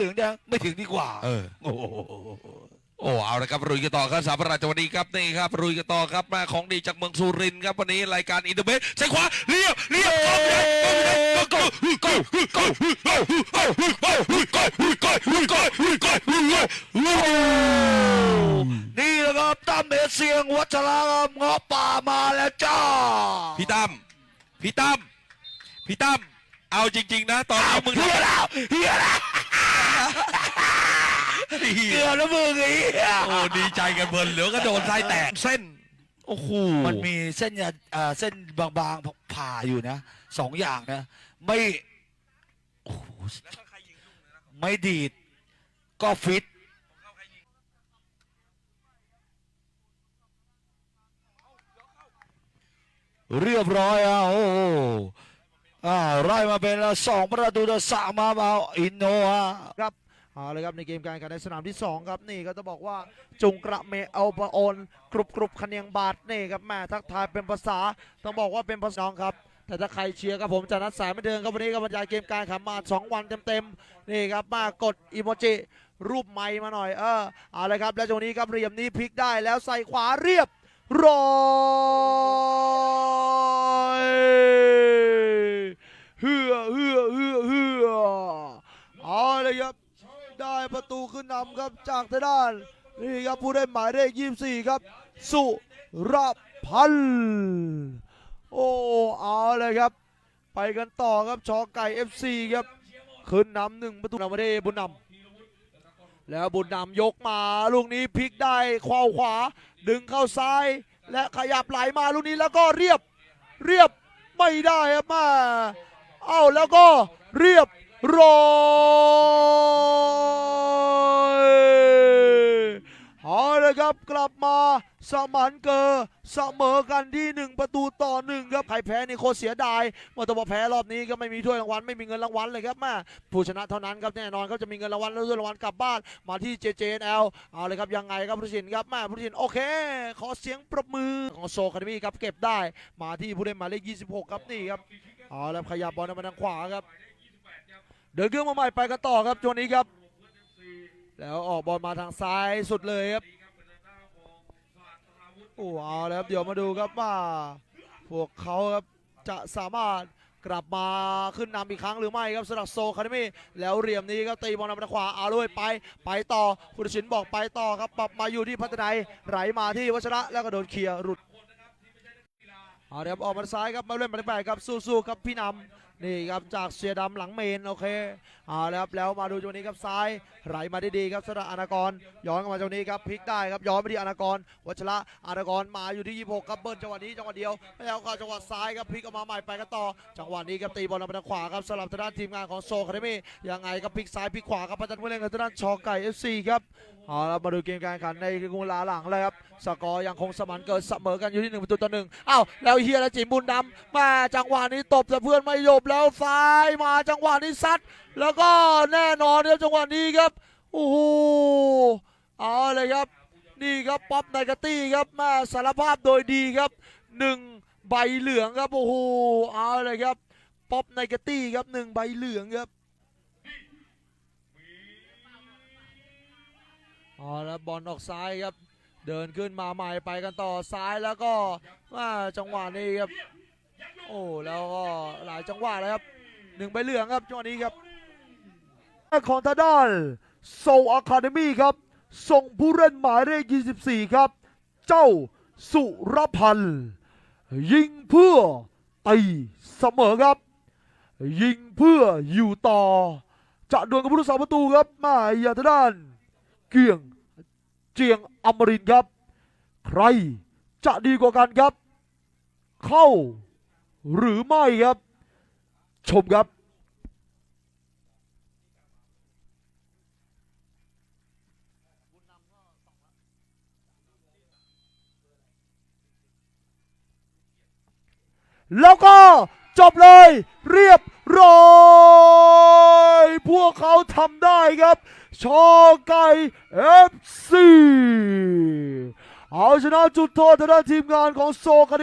เหลืองแดงไม่ถึงดีกว่าเออ โอ้โหโอ้เอาละครับรุยกันต่อครับสามราชวันนี้ครับนี่ครับรุยกันต่อครับมาของดีจากเมืองสุรินทร์ครับวันนี้รายการอินเตอร์เบสใช้ขวาเรียบเรียบก็ก็ก็ก็ก็ก็ก็ก็ก็ก็ก็ก็นี่แหละครับตั้มเอเสียงวัชระครับเงาะป่ามาแล้วจ้าพี่ตั้มพี่ตั้มพี่ตั้มเอาจริง ๆ นะ ตอนนี้มึงเฮียแล้วเฮียแล้ว เกือบแล้วมึงไอ้เหี้ยโอ้ดีใจกันเบิร์นเหลือก็โดนไส้แตกเส้นโอ้โหมันมีเส้นยาเอ่อเส้นบางๆผ่าอยู่นะสองอย่างนะ ไม่โอ้โหไม่ดีด ก็ฟิตเรียบร้อยอะโอ้โหอ่าไล่มาเป็นสองประตูต่อสามมาเอาอินโนอะครับ เอาเลยครับในเกมการแข่งขันในสนามที่ 2 ครับนี่ก็จะบอกว่าจุงกระเมเอาปะโอนกรุบกรุบคะเนียงบาทนี่ครับแม่ทักทายเป็นภาษาต้องบอกว่าเป็นภาษาน้องครับ แต่ถ้าใครเชียร์ครับผมจะนัดสายไม่เดินครับวันนี้ก็บรรยายเกมการแข่งขันมา 2 วันเต็มๆนี่ครับมากดอีโมจิรูปไม้มาหน่อยเออเอาเลยครับ แล้วตรงนี้ครับเหลี่ยมนี้พลิกได้แล้วใส่ขวาเรียบร้อยเฮือเฮือเฮือเฮือเอาเลยครับ ได้ประตูขึ้นนำครับจากทางด้านนี่ครับผู้ได้หมายเลข24ครับ สุรพันธ์โอ้เอาเลยครับ ไปกันต่อครับชอไก่ FC ครับขึ้นนำหนึ่งประตูนำมาได้บุญนำแล้วบุญนำยกมาลูกนี้พลิกได้ขวาขวา ดึงเข้าซ้าย และขยับไหลมาลูกนี้แล้วก็เรียบเรียบไม่ได้ครับมา เอ้าแล้วก็เรียบร้อยเอาเลย ครับกลับมาสมานเกอเสมอกันที่ 1 ประตูต่อหนึ่งครับใครแพ้นี่โคตรเสียดายเมื่อตัวแพ้รอบนี้ก็ไม่มีถ้วยรางวัลไม่มีเงินรางวัลเลยครับแม่ผู้ชนะเท่านั้นครับแน่นอนก็จะมีเงินรางวัลและถ้วยรางวัลกลับบ้านมาที่ JJNL เอาเลยครับยังไงครับผู้สินครับแม่ผู้สินโอเค ขอเสียงปรบมือของโซคาเดมี่ครับเก็บได้มาที่ผู้เล่นหมายเลข26 ครับนี่ครับเอาแล้วขยับบอลมาทางขวาครับเดินเครื่องมาใหม่ไปกันต่อครับช่วงนี้ครับ แล้วออกบอลมาทางซ้ายสุดเลยครับ อ้เอาแล้วครับเดี๋ยวมาดูครับว่า พวกเขาครับจะสามารถกลับมาขึ้นนำอีกครั้งหรือไม่ครับสำหรับโซคาเดมี่แล้วเหลี่ยมนี้ครับตีบอลนำทางขวาเอาด้วยไป ไปต่อผู้ตัดสินบอกไปต่อครับปรับมาอยู่ที่พัฒนายไหลมาที่วัชระแล้วก็โดนเคลียร์หลุด เอาเดี๋ยวออกมาซ้ายครับมาเล่นมาแปครับสู้ๆครับพี่นำนี่ครับจากเสียดำหลังเมนโอเคเอาแล้วครับแล้วมาดูจังหวะนี้ครับซ้ายไหลมาได้ดีครับสรับอนากรย้อนเข้ามาจังหวะนี้ครับพลิกได้ครับย้อนไปที่อนากรวัชระอนากรมาอยู่ที่ 26ครับเบิ้ลจังหวะนี้จังหวะเดียวแล้วก็จังหวะซ้ายครับพลิกออกมาใหม่ไปกันต่อ จังหวะนี้ครับตีบอลมาทางขวาครับสลับทางด้านทีมงานของโซคาเดมี่ยังไงครับพลิกซ้ายพลิกขวาครับพันผู้เล่นกับทางด้านชอไก่เอฟซีครับเอาละมาดูเกมการแข่งขันในกรุงลาหลังเลยครับ สกอร์ยังคงสมานเกินเสมอกันอยู่ที่หนึ่งประตูต่อหนึ่งอ้าวแล้วเฮียและจิมบุญดำมาจังหวะนี้ตบแต่เพื่อนไม่หยบแล้วซ้ายมาจังหวะนี้ซัด แล้วก็แน่นอนครับจังหวะนี้ครับโอ้โหเอาเลยครับ นี่ครับป๊อปไนกาตี้ครับมาสารภาพโดยดีครับหนึ่งใบเหลืองครับโอ้โหเอาเลยครับป๊อปไนกาตี้ครับหนึ่งใบเหลืองครับเอแล้วบอลออกซ้ายครับ เดินขึ้นมาใหม่ไปกันต่อซ้ายแล้วก็ว่าจังหวะนี้ครับ โอ้แล้วก็หลายจังหวะเลยครับหนึ่งใบเหลืองครับจังหวะนี้ครับของทางด้านโซอะคาเดมี่ครับ ส่งผู้เล่นหมายเลข 24 ครับ เจ้าสุรพันธ์ยิงเพื่อตีเสมอครับ ยิงเพื่ออยู่ต่อ จะดวลกับผู้รักษาประตูครับมาอย่าทางด้านเกียง จียงอมรินครับ ใครจะดีกว่ากันครับ เข้า หรือไม่ครับ ชมครับแล้วก็ จบเลยเรียบร้อยพวกเขาทำได้ครับ ชอไก่เอฟซีเอาชนะจุดโทษทางด้านทีมงานของโซคา